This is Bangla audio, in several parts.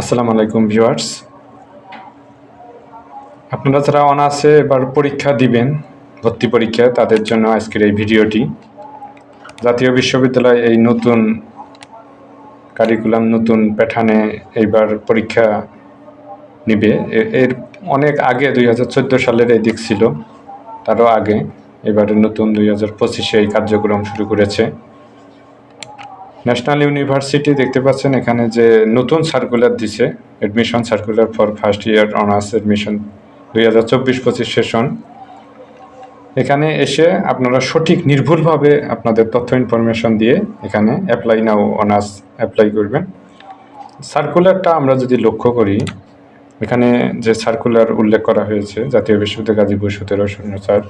আসসালামু আলাইকুম ভিউয়ার্স। আপনারা যারা অনার্সে এবার পরীক্ষা দিবেন, ভর্তি পরীক্ষা, তাদের জন্য আজকের এই ভিডিওটি। জাতীয় বিশ্ববিদ্যালয় এই নতুন কারিকুলাম নতুন প্যাঠানে এইবার পরীক্ষা নিবে। এর অনেক আগে দুই হাজার চোদ্দ সালের এই দিক ছিল, তারও আগে এবারে নতুন দুই হাজার পঁচিশে এই কার্যক্রম শুরু করেছে। ন্যাশনাল ইউনিভার্সিটি দেখতে পাচ্ছেন এখানে যে নতুন সার্কুলার দিছে admission circular for first year honours admission দুই হাজার চব্বিশ পঁচিশ সেশন এখানে এসে আপনারা সঠিক নির্ভুলভাবে আপনাদের তথ্য ইনফরমেশন দিয়ে এখানে অ্যাপ্লাই নাও অনার্স অ্যাপ্লাই করবেন। সার্কুলারটা আমরা যদি লক্ষ্য করি, এখানে যে সার্কুলার উল্লেখ করা হয়েছে, জাতীয় বিশ্ববিদ্যালয় গাজীপুর সতেরো, শূন্য চার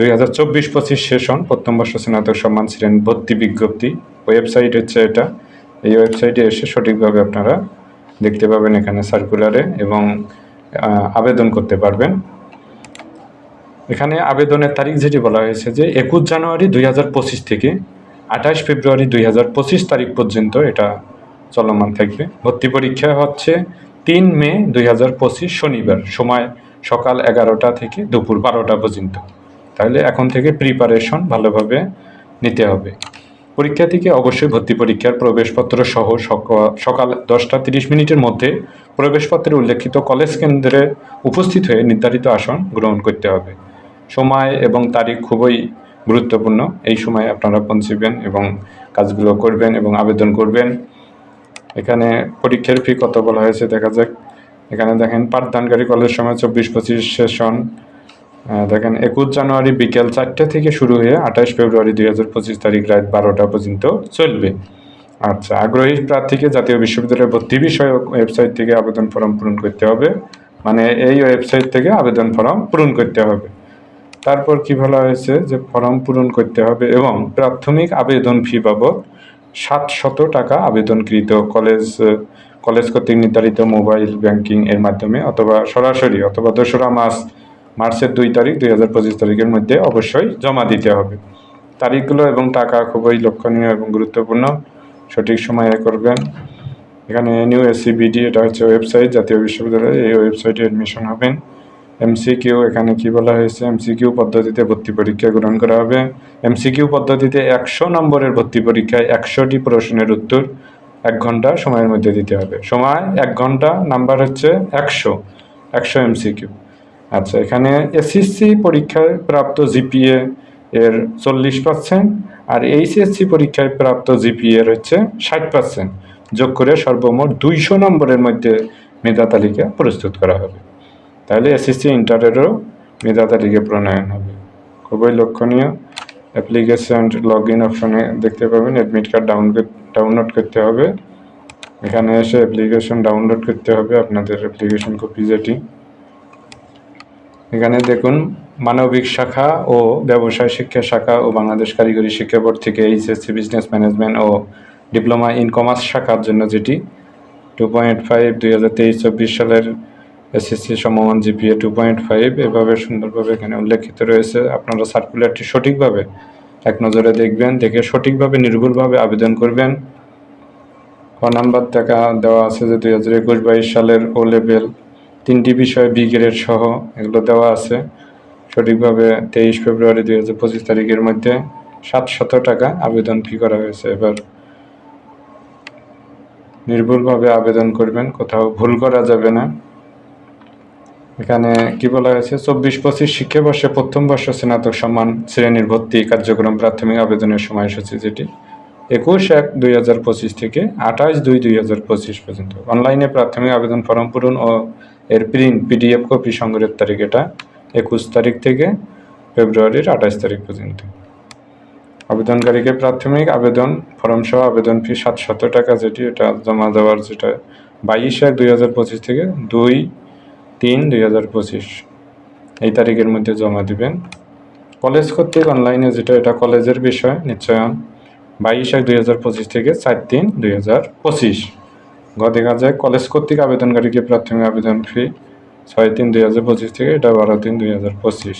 দুই হাজার চব্বিশ পঁচিশ সেশন, প্রথম বর্ষ স্নাতক সম্মান ছিলেন ভর্তি বিজ্ঞপ্তি। ওয়েবসাইট হচ্ছে এটা। এই ওয়েবসাইটে এসে সঠিকভাবে আপনারা দেখতে পাবেন এখানে সার্কুলারে এবং আবেদন করতে পারবেন। এখানে আবেদনের তারিখ যেটি বলা হয়েছে যে একুশ জানুয়ারি দুই হাজার পঁচিশ থেকে আঠাশ ফেব্রুয়ারি দুই হাজার পঁচিশ তারিখ পর্যন্ত এটা চলমান থাকবে। ভর্তি পরীক্ষা হচ্ছে তিন মে দুই হাজার পঁচিশ শনিবার, সময় সকাল এগারোটা থেকে দুপুর বারোটা পর্যন্ত। তাহলে এখন থেকে প্রিপারেশন ভালোভাবে নিতে হবে। পরীক্ষার্থীকে অবশ্যই ভর্তি পরীক্ষার প্রবেশপত্র সহ সক- সকাল দশটা তিরিশ মিনিটের মধ্যে প্রবেশপত্রে উল্লেখিত কলেজ কেন্দ্রে উপস্থিত হয়ে নির্ধারিত আসন গ্রহণ করতে হবে। সময় এবং তারিখ খুবই গুরুত্বপূর্ণ। এই সময় আপনারা পৌঁছবেন এবং কাজগুলো করবেন এবং আবেদন করবেন। এখানে পরীক্ষার ফি কত বলা হয়েছে দেখা যাক। এখানে দেখেন, পাঠদানকারী কলেজ সময় চব্বিশ পঁচিশ সেশন দেখেন, একুশ জানুয়ারি বিকেল চারটে থেকে শুরু হয়ে আঠাশ ফেব্রুয়ারি দুই হাজার পঁচিশ তারিখ রাত বারোটা পর্যন্ত চলবে। আচ্ছা আগ্রহী প্রার্থীকে জাতীয় বিশ্ববিদ্যালয়ের ভর্তি বিষয়ক ওয়েবসাইট থেকে আবেদন ফর্ম পূরণ করতে হবে। মানে এই ওয়েবসাইট থেকে আবেদন ফর্ম পূরণ করতে হবে। তারপর কি বলা হয়েছে যে ফর্ম পূরণ করতে হবে এবং প্রাথমিক আবেদন ফি বাবদ সাতশত টাকা আবেদনকৃত কলেজ কলেজ কর্তৃক নির্ধারিত মোবাইল ব্যাংকিং এর মাধ্যমে অথবা সরাসরি অথবা দোসরা মাস মার্চের দুই তারিখ, দুই হাজার পঁচিশ তারিখের মধ্যে অবশ্যই জমা দিতে হবে। তারিখগুলো এবং টাকা খুবই লক্ষণীয় এবং গুরুত্বপূর্ণ। সঠিক সময়ে করবেন। এখানে নিউ এসসিবিডি এটা হচ্ছে ওয়েবসাইট, জাতীয় বিশ্ববিদ্যালয়, এই ওয়েবসাইটে অ্যাডমিশন হবেন। এমসিকিউ এখানে কি বলা হয়েছে? এমসিকিউ পদ্ধতিতে ভর্তি পরীক্ষা গ্রহণ করা হবে। এমসিকিউ পদ্ধতিতে একশো নম্বরের ভর্তি পরীক্ষায় একশোটি প্রশ্নের উত্তর এক ঘণ্টা সময়ের মধ্যে দিতে হবে। সময় এক ঘণ্টা, নাম্বার হচ্ছে একশো। একশো এমসিকিউ আচ্ছা এখানে এসএসসি পরীক্ষায় প্রাপ্ত জিপিএ এর চল্লিশ পার্সেন্ট আর এইচএসসি পরীক্ষায় প্রাপ্ত জিপিএ এর হচ্ছে ষাট পার্সেন্ট যোগ করে সর্বমোট দুইশো নম্বরের মধ্যে মেধা তালিকা প্রস্তুত করা হবে। তাহলে এসএসসি ইন্টারেরও মেধা তালিকা প্রণয়ন হবে। খুবই লক্ষণীয়। অ্যাপ্লিকেশন লগ ইন অপশনে দেখতে পাবেন, অ্যাডমিট কার্ড ডাউনলোড ডাউনলোড করতে হবে। এখানে এসে অ্যাপ্লিকেশন ডাউনলোড করতে হবে, আপনাদের অ্যাপ্লিকেশন কপি যেটি। এখানে দেখুন, মানবিক শাখা ও ব্যবসায় শিক্ষা শাখা ও বাংলাদেশ কারিগরি শিক্ষা বোর্ড থেকে এইচএসসি বিজনেস ম্যানেজমেন্ট ও ডিপ্লোমা ইন কমার্স শাখার জন্য যেটি টু পয়েন্ট ফাইভ দুই হাজার তেইশ চব্বিশ সালের এসএসসি সমমান জিপিএ টু পয়েন্ট ফাইভ এভাবে সুন্দরভাবে এখানে উল্লেখিত রয়েছে। আপনারা সার্কুলারটি সঠিকভাবে এক নজরে দেখবেন, দেখে সঠিকভাবে, নির্ভুলভাবে আবেদন করবেন। ক নাম্বার টাকা দেওয়া আছে যে দুই হাজার একুশ বাইশ সালের ও লেভেল তিনটি বিষয় বি গ্রেড সহ এগুলো দেওয়া আছে। সঠিকভাবে তেইশ ফেব্রুয়ারি দুই হাজার পঁচিশ তারিখের মধ্যে সাতশত টাকা আবেদন ফি করা হয়েছে। এবার নির্ভুলভাবে আবেদন করবেন, কোথাও ভুল করা যাবে না। এখানে কি বলা হয়েছে? চব্বিশ পঁচিশ শিক্ষাবর্ষে প্রথম বর্ষ স্নাতক সম্মান শ্রেণির ভর্তি কার্যক্রম প্রাথমিক আবেদনের সময়সূচি যেটি একুশ এক দুই হাজার পঁচিশ থেকে আঠাশ দুই দুই হাজার পঁচিশ পর্যন্ত। অনলাইনে প্রাথমিক আবেদন ফর্ম পূরণ ও এর প্রিন্ট পিডিএফ কপি সংগ্রহের তারিখ এটা একুশ তারিখ থেকে ফেব্রুয়ারির আঠাশ তারিখ পর্যন্ত। আবেদনকারীকে প্রাথমিক আবেদন ফর্ম সহ আবেদন ফি সাতশত টাকা যেটি এটা জমা দেওয়ার যেটা বাইশ এক দুই হাজার পঁচিশ থেকে দুই তিন দুই হাজার পঁচিশ এই তারিখের মধ্যে জমা দিবেন। কলেজ কর্তৃক অনলাইনে যেটা এটা কলেজের বিষয়, নিশ্চয়ন, বাইশ এক দুই হাজার পঁচিশ থেকে চার তিন দুই হাজার পঁচিশ। গ দেখা যায় কলেজ কর্তৃক আবেদনকারীকে প্রাথমিক আবেদন ফি ছয় তিন দুই হাজার পঁচিশ থেকে এটা বারো তিন দুই হাজার পঁচিশ।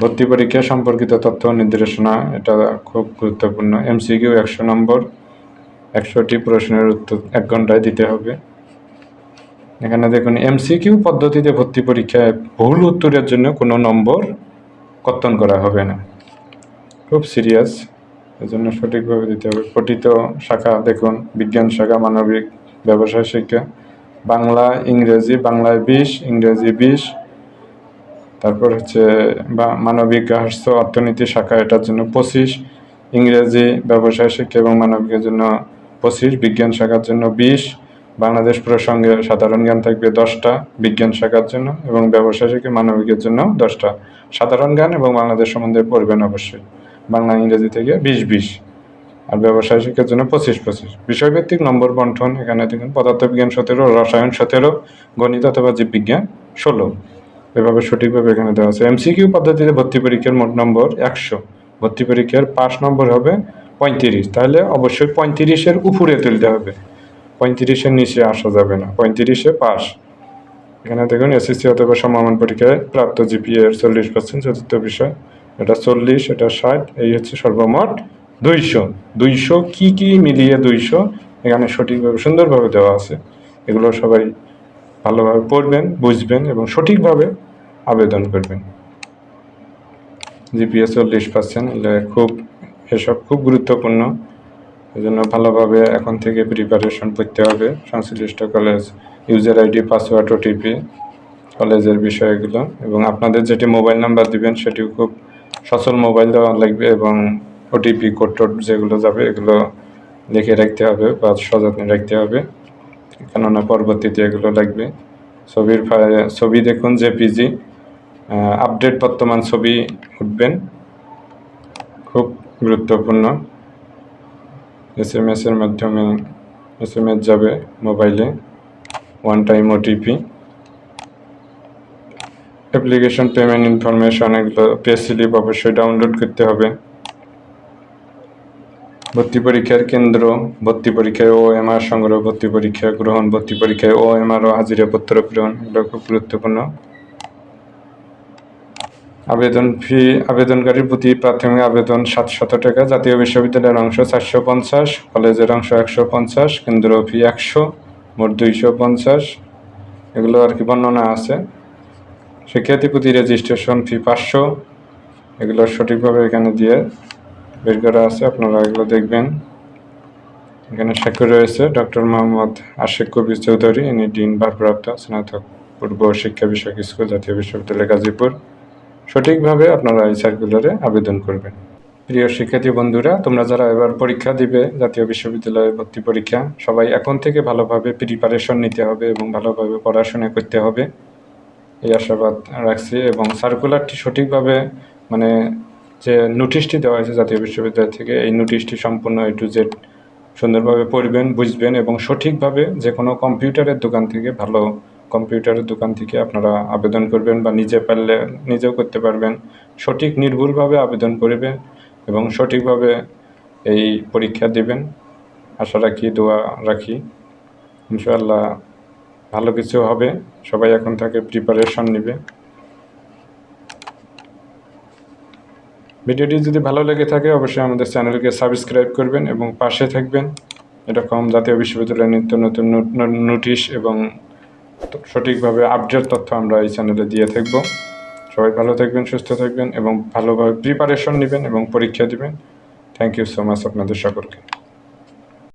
ভর্তি পরীক্ষা সম্পর্কিত তথ্য নির্দেশনা, এটা খুব গুরুত্বপূর্ণ। এমসিকিউ একশো নম্বর, একশোটি প্রশ্নের উত্তর এক ঘন্টায় দিতে হবে। এখানে দেখুন, এমসিকিউ পদ্ধতিতে ভর্তি পরীক্ষায় ভুল উত্তরের জন্য কোনো নম্বর কর্তন করা হবে না। খুব সিরিয়াস। এজন্য সঠিকভাবে দিতে হবে। পঠিত শাখা দেখুন, বিজ্ঞান শাখা, মানবিক ব্যবসায় শিক্ষা। বাংলা, ইংরেজি, বাংলায় বিশ, ইংরেজি বিশ। তারপর হচ্ছে, বা মানবিক গার্হস্থ অর্থনীতি শাখা, এটার জন্য পঁচিশ। ইংরেজি ব্যবসায় শিক্ষা এবং মানবিকের জন্য পঁচিশ। বিজ্ঞান শাখার জন্য বিশ। বাংলাদেশ প্রসঙ্গে সাধারণ জ্ঞান থাকবে দশটা। বিজ্ঞান শাখার জন্য এবং ব্যবসায় শিক্ষা, মানবিকের জন্য দশটা। সাধারণ জ্ঞান এবং বাংলাদেশ সম্বন্ধে পড়বেন অবশ্যই। বাংলা ইংরেজি থেকে বিশ বিশ। আর ব্যবসায় শিক্ষার জন্য পঁচিশ পঁচিশ। বিষয়ভিত্তিক নম্বর বন্টন, এখানে দেখুন পদার্থবিজ্ঞান সতেরো, রসায়ন সতেরো, গণিত অথবা জীববিজ্ঞান ষোলো। এভাবে সঠিকভাবে এখানে দেওয়া আছে। এমসিকিউ পদ্ধতিতে ভর্তি পরীক্ষার মোট নম্বর একশো। ভর্তি পরীক্ষার পাস নম্বর হবে পঁয়ত্রিশ। তাহলে অবশ্যই পঁয়ত্রিশের উপরে তুলতে হবে। পঁয়ত্রিশের নিচে আসা যাবে না। পঁয়ত্রিশে পাস এখানে দেখুন এসএসসি অথবা সমমান পরীক্ষায় প্রাপ্ত জিপিএ এর চল্লিশ পার্সেন্ট চতুর্থ বিষয়। এটা চল্লিশ, এটা ষাট, এই হচ্ছে সর্বমোট দুইশো। দুইশো কী কী মিলিয়ে দুইশো? এখানে সঠিকভাবে, সুন্দরভাবে দেওয়া আছে। এগুলো সবাই ভালোভাবে পড়বেন, বুঝবেন এবং সঠিকভাবে আবেদন করবেন। জিপিএস চল্লিশ পার্সেন্ট খুব, এসব খুব গুরুত্বপূর্ণ। এজন্য ভালোভাবে এখন থেকে প্রিপারেশন করতে হবে। সংশ্লিষ্ট college user ID password OTP কলেজের বিষয়গুলো এবং আপনাদের যেটি মোবাইল নাম্বার দিবেন, সেটিও খুব সচল মোবাইল দেওয়া লাগবে এবং ওটিপি কোড টোড যেগুলো যাবে, এগুলো লিখে রাখতে হবে বা সযত্নে রাখতে হবে। কেননা পরবর্তীতে এগুলো লাগবে। ছবির ছবি দেখুন যে পিজি আপডেট বর্তমান ছবি উঠবেন। খুব গুরুত্বপূর্ণ। এস এম এসের মাধ্যমে এস এম এস যাবে মোবাইলে। One time OTP application, payment information এগুলো পে স্লিপ অবশ্যই ডাউনলোড করতে হবে। ভর্তি পরীক্ষার কেন্দ্র, ভর্তি পরীক্ষায় ও এমআর সংগ্রহ, ভর্তি পরীক্ষা গ্রহণ, ভর্তি পরীক্ষায় ও এমআর ও হাজিরাপত্র প্রেরণ, এগুলো খুব গুরুত্বপূর্ণ। আবেদন ফি, আবেদনকারীর প্রতি প্রাথমিক আবেদন সাতশত টাকা, জাতীয় বিশ্ববিদ্যালয়ের অংশ চারশো পঞ্চাশ, কলেজের অংশ একশো পঞ্চাশ, কেন্দ্র ফি একশো, মোট দুইশো পঞ্চাশ। এগুলো আর কি বর্ণনা আছে। শিক্ষার্থী প্রতি রেজিস্ট্রেশন ফি পাঁচশো। এগুলো সঠিকভাবে এখানে দিয়ে বের করা আছে, আপনারা এগুলো দেখবেন। এখানে স্বাক্ষর রয়েছে, ডক্টর মোহাম্মদ আশিক কবির চৌধুরী, ইনি ডিন ভারপ্রাপ্ত স্নাতক পূর্ব শিক্ষা বিষয়ক স্কুল, জাতীয় বিশ্ববিদ্যালয়, গাজীপুর। সঠিকভাবে আপনারা এই সার্কুলারে আবেদন করবেন। প্রিয় শিক্ষার্থী বন্ধুরা, তোমরা যারা এবার পরীক্ষা দিবে, জাতীয় বিশ্ববিদ্যালয়ে ভর্তি পরীক্ষা, সবাই এখন থেকে ভালোভাবে প্রিপারেশন নিতে হবে এবং ভালোভাবে পড়াশোনা করতে হবে। এই আশাবাদ রাখছি এবং সার্কুলারটি সঠিকভাবে মানে যে নোটিশটি দেওয়া হয়েছে জাতীয় বিশ্ববিদ্যালয় থেকে, এই নোটিশটি সম্পূর্ণ এ টু জেড সুন্দরভাবে পড়বেন, বুঝবেন এবং সঠিকভাবে যে কোনো কম্পিউটারের দোকান থেকে, ভালো কম্পিউটারের দোকান থেকে আপনারা আবেদন করবেন বা নিজে পারলে নিজেও করতে পারবেন। সঠিক নির্ভুলভাবে আবেদন করবেন এবং সঠিকভাবে এই পরীক্ষা দেবেন। আশা রাখি, দোয়া রাখি। ইনশাআল্লাহ ভালো কিছু হবে। সবাই এখন থেকে প্রিপারেশন নেবে। ভিডিওটি যদি ভালো লেগে থাকে, অবশ্যই আমাদের চ্যানেলকে সাবস্ক্রাইব করবেন এবং পাশে থাকবেন। এরকম জাতীয় বিশ্ববিদ্যালয়ের নিত্য নতুন নোটিশ এবং সঠিকভাবে আপডেট তথ্য আমরা এই চ্যানেলে দিয়ে থাকব। সবাই ভালো থাকবেন, সুস্থ থাকবেন এবং ভালোভাবে প্রিপারেশন নেবেন এবং পরীক্ষা দিবেন। থ্যাংক ইউ সো মাচ আপনাদের সকলকে।